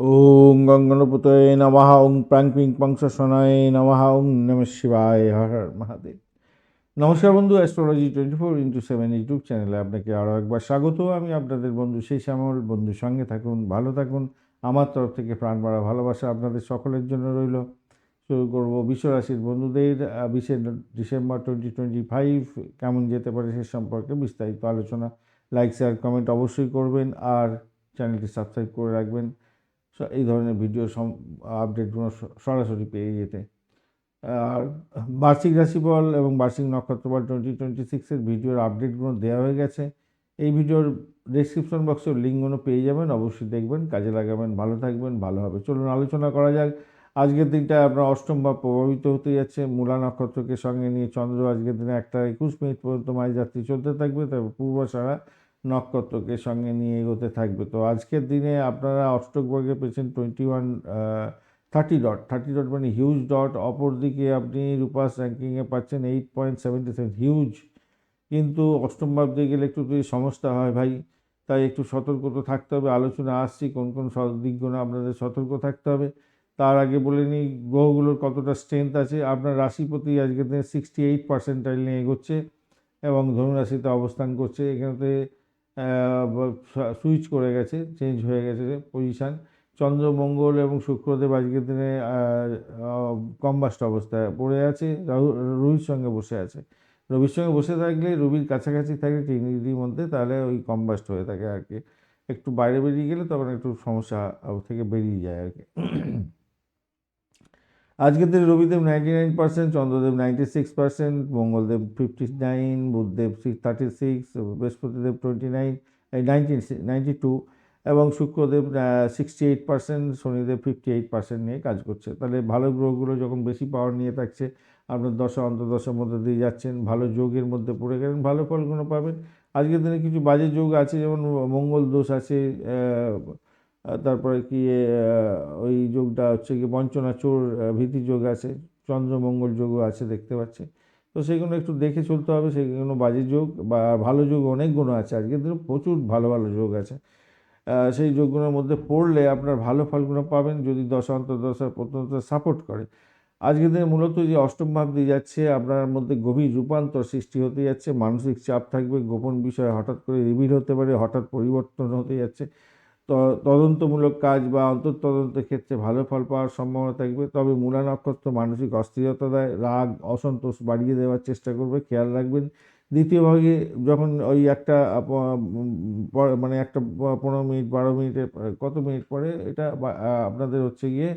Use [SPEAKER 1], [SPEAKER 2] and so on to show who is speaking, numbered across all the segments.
[SPEAKER 1] ওং গঙ্গনপুতয়ে নমঃ ওং প্রাং পিং পংসনায় নমঃ ওং নম শিবায়, হর হর মহাদেব। নমস্কার বন্ধু astrology twenty four into seven YouTube চ্যানেলে আপনাকে আরও একবার স্বাগত। আমি আপনাদের বন্ধু সেই শ্যামল। বন্ধুর সঙ্গে থাকুন, ভালো থাকুন। আমার তরফ থেকে প্রাণ মারা ভালোবাসা আপনাদের সকলের জন্য রইল। শুরু করব বিশ্বরাশির বন্ধুদের বিশে ডিসেম্বর টোয়েন্টি টোয়েন্টি ফাইভ কেমন যেতে পারে সে সম্পর্কে বিস্তারিত আলোচনা। লাইক শেয়ার কমেন্ট অবশ্যই করবেন আর চ্যানেলটি সাবস্ক্রাইব করে রাখবেন। এই ধরনের ভিডিও আপডেটগুলো সরাসরি পেয়ে যেতে। আর বার্ষিক রাশিফল এবং বার্ষিক নক্ষত্রফল টোয়েন্টি টোয়েন্টি সিক্সের ভিডিওর আপডেটগুলো দেওয়া হয়ে গেছে। এই ভিডিওর ডেসক্রিপশন বক্সের লিঙ্কগুলো পেয়ে যাবেন, অবশ্যই দেখবেন, কাজে লাগাবেন, ভালো থাকবেন, ভালো হবে। চলুন আলোচনা করা যাক। আজকের দিনটা আপনার অষ্টম ভাব প্রভাবিত হতে যাচ্ছে। মূলা নক্ষত্রকে সঙ্গে নিয়ে চন্দ্র আজকের দিনে একটা একুশ মিনিট পর্যন্ত মাঝ যাত্রী চলতে থাকবে, তারপর পূর্বসারা নক্ষত্রকে সঙ্গে নিয়ে এগোতে থাকবে। তো আজকের দিনে আপনারা অষ্টক বর্গে পেয়েছেন twenty one thirty dot thirty dot মানে হিউজ ডট অপরদিকে আপনি রূপাস র্যাঙ্কিংয়ে পাচ্ছেন eight point seventy seven huge কিন্তু অষ্টম দিয়ে গেলে একটু যদি সমস্যা হয় ভাই, তাই একটু সতর্ক তো থাকতে হবে। আলোচনা আসছি, কোন কোন দিকগুলো আপনাদের সতর্ক থাকতে হবে। তার আগে বলে নিই, গ্রহগুলোর কতটা স্ট্রেংথ আছে। আপনার রাশিপতি আজকের দিনে সিক্সটি এইট পার্সেন্টাইল নিয়ে এগোচ্ছে এবং ধনুরাশিতে অবস্থান করছে। এখানেতে সুইচ করে গেছে চেঞ্জ হয়ে গেছে পজিশান চন্দ্র মঙ্গল এবং শুক্রদেব আজকের দিনে কম্বাস্ট অবস্থায় পড়ে আছে। রবির সঙ্গে বসে আছে। রবির সঙ্গে বসে থাকলে, রবির কাছাকাছি থাকে ডিগ্রির মধ্যে তাহলে ওই কম্বাস্ট হয়ে থাকে আর কি। একটু বাইরে বেরিয়ে গেলে তখন একটু সমস্যা থেকে বেরিয়ে যায় আর কি। আজকের দিনে Rabidev ninety nine percent, Chandradev ninety six percent, Mangaldev fifty nine, Budhdev six, thirty six, Brihaspatidev twenty nine ninety ninety two, এবং Shukradev sixty eight percent, Shanidev fifty eight percent নিয়ে কাজ করছে। তাহলে ভালো গ্রহগুলো যখন বেশি পাওয়ার নিয়ে থাকছে, আপনার দশা, অন্তর্দশার মধ্যে দিয়ে যাচ্ছেন, ভালো যোগের মধ্যে পড়ে গেলেন, ভালো ফলগুলো পাবেন। আজকের দিনে কিছু বাজে যোগ আছে, যেমন মঙ্গল দোষ আছে তারপরে কি ওই যোগটা হচ্ছে কি, বঞ্চনা চোর ভীতি যোগ আছে, চন্দ্রমঙ্গল যোগও আছে দেখতে পাচ্ছি। তো সেগুলো একটু দেখে চলতে হবে, সেগুলো বাজে যোগ বা ভালো যোগ অনেকগুলো আছে আজকের দিনে প্রচুর ভালো ভালো যোগ আছে। সেই যোগগুলোর মধ্যে পড়লে আপনার ভালো ফলগুলো পাবেন যদি দশা অন্তর্দশা প্রত্যন্ত সাপোর্ট করে। আজকের দিনে মূলত যে অষ্টম ভাব দিয়ে যাচ্ছে, আপনার মধ্যে গভীর রূপান্তর সৃষ্টি হতে যাচ্ছে, মানসিক চাপ থাকবে, গোপন বিষয় হঠাৎ করে রিভিল হতে পারে, হঠাৎ পরিবর্তন হতে যাচ্ছে। তদন্তমূলক কাজ বা অন্তর্তদন্তের ক্ষেত্রে ভালো ফল পাওয়ার সম্ভাবনা থাকবে। তবে মূলা নক্ষত্র মানসিক অস্থিরতা দেয়, রাগ, অসন্তোষ বাড়িয়ে দেওয়ার চেষ্টা করবে, খেয়াল রাখবেন। দ্বিতীয় ভাগে যখন ওই একটা মানে একটা পনেরো মিনিট, বারো মিনিটের কত মিনিট পরে এটা আপনাদের হচ্ছে গিয়ে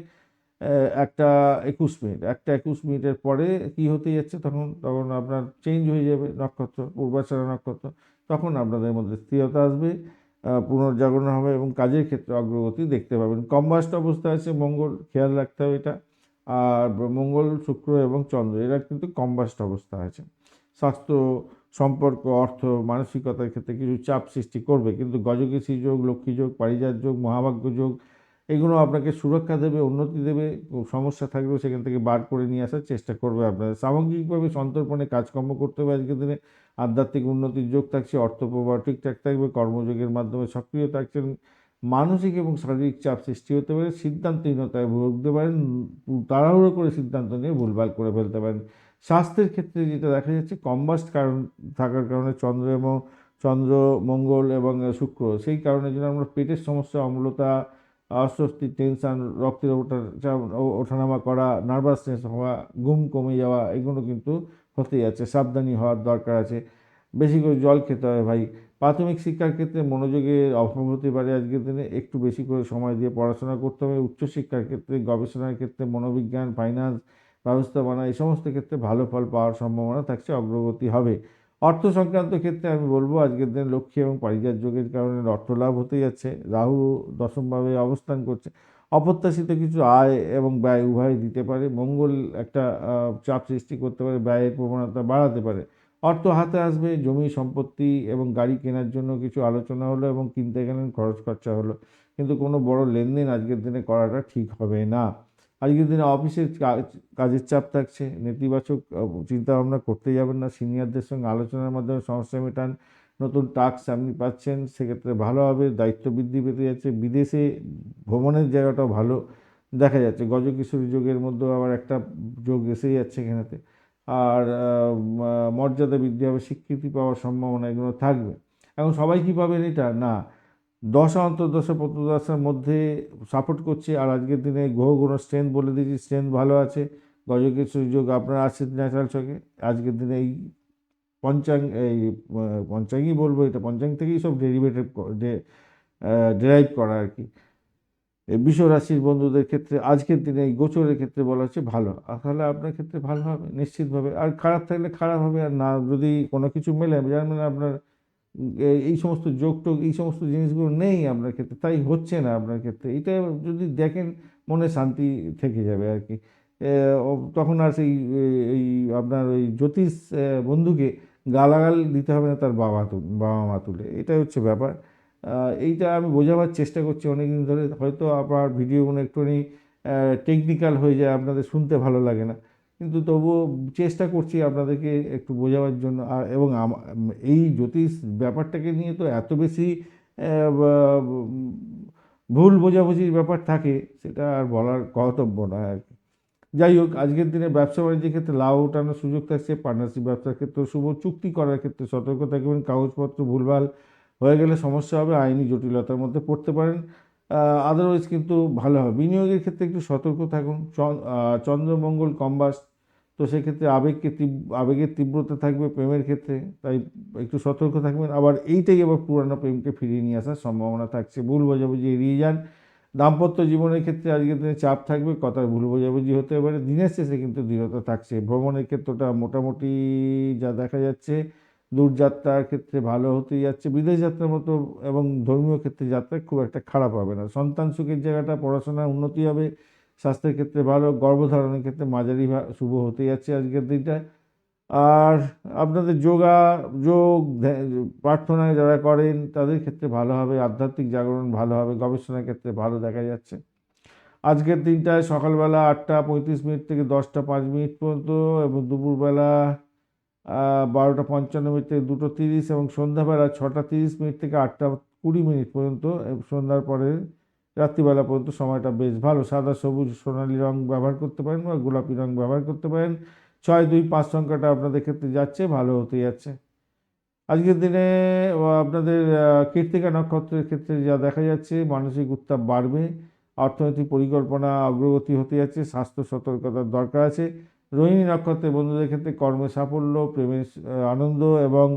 [SPEAKER 1] একটা একুশ মিনিট, একটা একুশ মিনিটের পরে কি হতে যাচ্ছে তখন তখন আপনার চেঞ্জ হয়ে যাবে নক্ষত্র পূর্বাচারা নক্ষত্র, তখন আপনাদের মধ্যে স্থিরতা আসবে। পুনর্জাগরণ হবে এবং কাজের ক্ষেত্রে অগ্রগতি দেখতে পাবেন। কম্বাস্ট অবস্থায় আছে, মঙ্গল, খেয়াল রাখতে হবে এটা। আর মঙ্গল, শুক্র এবং চন্দ্র, এরা কিন্তু কম্বাস্ট অবস্থা আছে। স্বাস্থ্য সম্পর্ক, অর্থ, মানসিকতার ক্ষেত্রে কিছু চাপ সৃষ্টি করবে, কিন্তু গজকেশী যোগ লক্ষ্মী যোগ, পারিজাত যোগ, মহাভাগ্য যোগ এগুলো আপনাকে সুরক্ষা দেবে, উন্নতি দেবে, সমস্যা থাকলেও সেখান থেকে বার করে নিয়ে আসার চেষ্টা করবে আপনারা। সামগ্রিকভাবে সন্তর্পণে কাজকর্ম করতে হবে আজকের দিনে। আধ্যাত্মিক উন্নতির যোগ থাকছে অর্থ প্রবাহ ঠিকঠাক থাকবে, কর্মযোগের মাধ্যমে সক্রিয় থাকছেন, মানসিক এবং শারীরিক চাপ সৃষ্টি হতে পারে, সিদ্ধান্তহীনতায় ভুগতে পারেন, তাড়াহুড়ো করে সিদ্ধান্ত নিয়ে ভুলভাল করে ফেলতে পারেন। স্বাস্থ্যের ক্ষেত্রে যেটা দেখা যাচ্ছে, কম্বাস্ট কারণ, থাকার কারণে চন্দ্র এবং, চন্দ্র, মঙ্গল এবং শুক্র, সেই কারণে যেন আমরা পেটের সমস্যা, অম্লতা অস্বস্তি টেনশন রক্তের ওঠা ওঠানামা করা নার্ভাসনেস হওয়া, ঘুম কমে যাওয়া, এগুলো কিন্তু হতে যাচ্ছে। সাবধানী হওয়ার দরকার আছে। বেশি করে জল খেতে হবে ভাই। প্রাথমিক শিক্ষার ক্ষেত্রে মনোযোগের অভাব হতে পারে আজকের দিনে। একটু বেশি করে সময় দিয়ে পড়াশোনা করতে হবে। উচ্চশিক্ষার ক্ষেত্রে, গবেষণার ক্ষেত্রে, মনোবিজ্ঞান ফাইন্যান্স ব্যবস্থাপনা এই সমস্ত ক্ষেত্রে ভালো ফল পাওয়ার সম্ভাবনা থাকছে, অগ্রগতি হবে। অর্থ সংক্রান্ত ক্ষেত্রে আমি বলব, আজকের দিনে লক্ষ্মী এবং পারিজাত যোগের কারণে অর্থ লাভ হতে যাচ্ছে। রাহু দশমভাবে অবস্থান করছে। অপ্রত্যাশিত কিছু আয় এবং ব্যয় উভয় দিতে পারে। মঙ্গল একটা চাপ সৃষ্টি করতে পারে, ব্যয়ের প্রবণতা বাড়াতে পারে। অর্থ হাতে আসবে, জমি সম্পত্তি এবং গাড়ি কেনার জন্য কিছু আলোচনা হলো এবং কিনতে গেলেন খরচ খরচা হলো। কিন্তু কোনো বড় লেনদেন আজকের দিনে করাটা ঠিক হবে না। আজকের দিনে অফিসের কাজ- কাজের চাপ থাকছে, নেতিবাচক চিন্তা ভাবনা করতে যাবেন না, সিনিয়রদের সঙ্গে আলোচনার মাধ্যমে সমস্যা মেটান, নতুন টাস্ক আপনি পাচ্ছেন, সেক্ষেত্রে ভালো হবে, দায়িত্ব বৃদ্ধি পেতে যাচ্ছে, বিদেশে ভ্রমণের জায়গাটাও ভালো দেখা যাচ্ছে, গজকিশোরী যোগের মধ্যেও আবার একটা যোগ এসে যাচ্ছে এখানেতে, আর মর্যাদা বৃদ্ধি হবে, স্বীকৃতি পাওয়ার সম্ভাবনা এগুলো থাকবে। এখন সবাই কী পাবেন এটা? না। দশা অন্তর্দশা প্রত্যদশার মধ্যে সাপোর্ট করছে। আর আজকের দিনে গ্রহ কোনো স্ট্রেংথ বলে দিয়েছি স্ট্রেংথ ভালো আছে। গজকেশ্বরী সুযোগ আপনার আছে ন্যাচারাল চোখে আজকের দিনে এই পঞ্চাং এই পঞ্চাঙ্গই বলব এটা পঞ্চাং থেকেই সব ডেরিভেটিভ ডেরাইভ করা আর কি। বিশ্ব রাশির বন্ধুদের ক্ষেত্রে আজকের দিনে এই গোচরের ক্ষেত্রে বলা হচ্ছে ভালো। তাহলে আপনার ক্ষেত্রে ভালো হবে, নিশ্চিতভাবে। আর খারাপ থাকলে খারাপ হবে আর না। যদি কোনো কিছু মেলে, যার মানে আপনার এই সমস্ত যোগ টোগ, এই সমস্ত জিনিসগুলো নেই আপনার ক্ষেত্রে, তাই হচ্ছে না আপনার ক্ষেত্রে। এটা যদি দেখেন, মনে শান্তি থেকে যাবে আর কি। তখন আর সেই এই আপনার ওই জ্যোতিষ বন্ধুকে গালাগাল দিতে হবে না তার বাবা বাবা মা তুলে। এটাই হচ্ছে ব্যাপার। এইটা আমি বোঝাবার চেষ্টা করছি অনেক দিন ধরে। হয়তো আপনার ভিডিওগুলো একটুখানি টেকনিক্যাল হয়ে যায়, আপনাদের শুনতে ভালো লাগে না। কিন্তু তবুও চেষ্টা করছি আপনাদেরকে একটু বোঝাবার জন্য। আর এবং এই জ্যোতিষ ব্যাপারটাকে নিয়ে তো এত বেশি ভুল বোঝাবুঝির ব্যাপার থাকে, সেটা আর বলার কর্তব্য নয় আর কি। যাই হোক, আজকের দিনে ব্যবসা বাণিজ্যের ক্ষেত্রে লাভ ওঠানোর সুযোগ থাকছে পার্টনারশিপ ব্যবসার ক্ষেত্রে শুভ, চুক্তি করার ক্ষেত্রে সতর্ক থাকবেন, কাগজপত্র ভুলভাল হয়ে গেলে সমস্যা হবে, আইনি জটিলতার মধ্যে পড়তে পারেন আদারওয়াইজ কিন্তু ভালো হবে। বিনিয়োগের ক্ষেত্রে একটু সতর্ক থাকুন চন্দ্রমঙ্গল কম্বাস তো সেক্ষেত্রে আবেগকে তীব- আবেগের তীব্রতা থাকবে প্রেমের ক্ষেত্রে, তাই একটু সতর্ক থাকবেন। আবার এইটাই আবার পুরানো প্রেমকে ফিরিয়ে নিয়ে আসার সম্ভাবনা থাকছে। ভুল বোঝাবুঝি এড়িয়ে যান। দাম্পত্য জীবনের ক্ষেত্রে আজকের দিনে চাপ থাকবে, কথার ভুল বোঝাবুঝি হতে পারে। দিনের শেষে কিন্তু দৃঢ়তা থাকছে। ভ্রমণের ক্ষেত্রটা মোটামুটি যা দেখা যাচ্ছে, দূরযাত্রার ক্ষেত্রে ভালো হতে যাচ্ছে। বিদেশ যাত্রার মতো এবং ধর্মীয় ক্ষেত্রে যাত্রা খুব একটা খারাপ হবে না। সন্তান সুখের জায়গাটা, পড়াশোনার উন্নতি হবে। স্বাস্থ্যের ক্ষেত্রে ভালো, গর্ভধারণের ক্ষেত্রে মাঝারি শুভ হতে যাচ্ছে আজকের দিনটায়। আর আপনাদের যোগা, যোগ প্রার্থনায় যারা করেন, তাদের ক্ষেত্রে ভালো হবে, আধ্যাত্মিক জাগরণ ভালো হবে, গবেষণার ক্ষেত্রে ভালো দেখা যাচ্ছে। আজকের দিনটায় সকালবেলা আটটা পঁয়ত্রিশ মিনিট থেকে দশটা পাঁচ মিনিট পর্যন্ত এবং দুপুরবেলা বারোটা পঞ্চান্ন মিনিট থেকে দুটো তিরিশ এবং সন্ধ্যাবেলা ছটা তিরিশ মিনিট থেকে আটটা কুড়ি মিনিট পর্যন্ত সন্ধ্যার পরে রাত্রিবেলা পর্যন্ত সময়টা বেশ ভালো। সাদা, সবুজ, সোনালি রং ব্যবহার করতে পারেন বা গোলাপি রং ব্যবহার করতে পারেন। ছয়, দুই, পাঁচ সংখ্যাটা আপনাদের ক্ষেত্রে যাচ্ছে, ভালো হতে যাচ্ছে। আজকের দিনে আপনাদের কীর্তিকা নক্ষত্রের ক্ষেত্রে যা দেখা যাচ্ছে, মানসিক উত্তাপ বাড়বে, অর্থনৈতিক পরিকল্পনা অগ্রগতি হতে যাচ্ছে, স্বাস্থ্য সতর্কতার দরকার আছে। রোহিণী নক্ষত্রের বন্ধুদের ক্ষেত্রে কর্মে সাফল্য প্রেমের আনন্দ এবং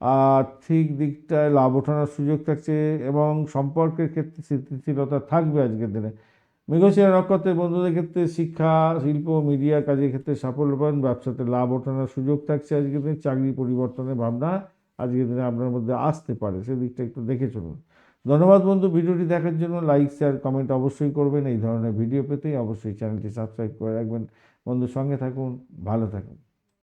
[SPEAKER 1] আর্থিক দিকটায় লাভ ওঠানোর সুযোগ থাকছে এবং সম্পর্কের ক্ষেত্রে স্থিতিশীলতা থাকবে আজকের দিনে। মৃগশিরা নক্ষত্রের বন্ধুদের ক্ষেত্রে শিক্ষা, শিল্প, মিডিয়া কাজের ক্ষেত্রে সাফল্য পান, ব্যবসাতে লাভ ওঠানোর সুযোগ থাকছে আজকের দিনে, চাকরি পরিবর্তনের ভাবনা আজকের দিনে আপনার মধ্যে আসতে পারে। সেদিকটা একটু দেখে চলুন। ধন্যবাদ বন্ধু, ভিডিওটি দেখার জন্য লাইক, শেয়ার, কমেন্ট অবশ্যই করবেন। এই ধরনের ভিডিও পেতেই অবশ্যই চ্যানেলটি সাবস্ক্রাইব করে রাখবেন। বন্ধুর সঙ্গে থাকুন, ভালো থাকুন।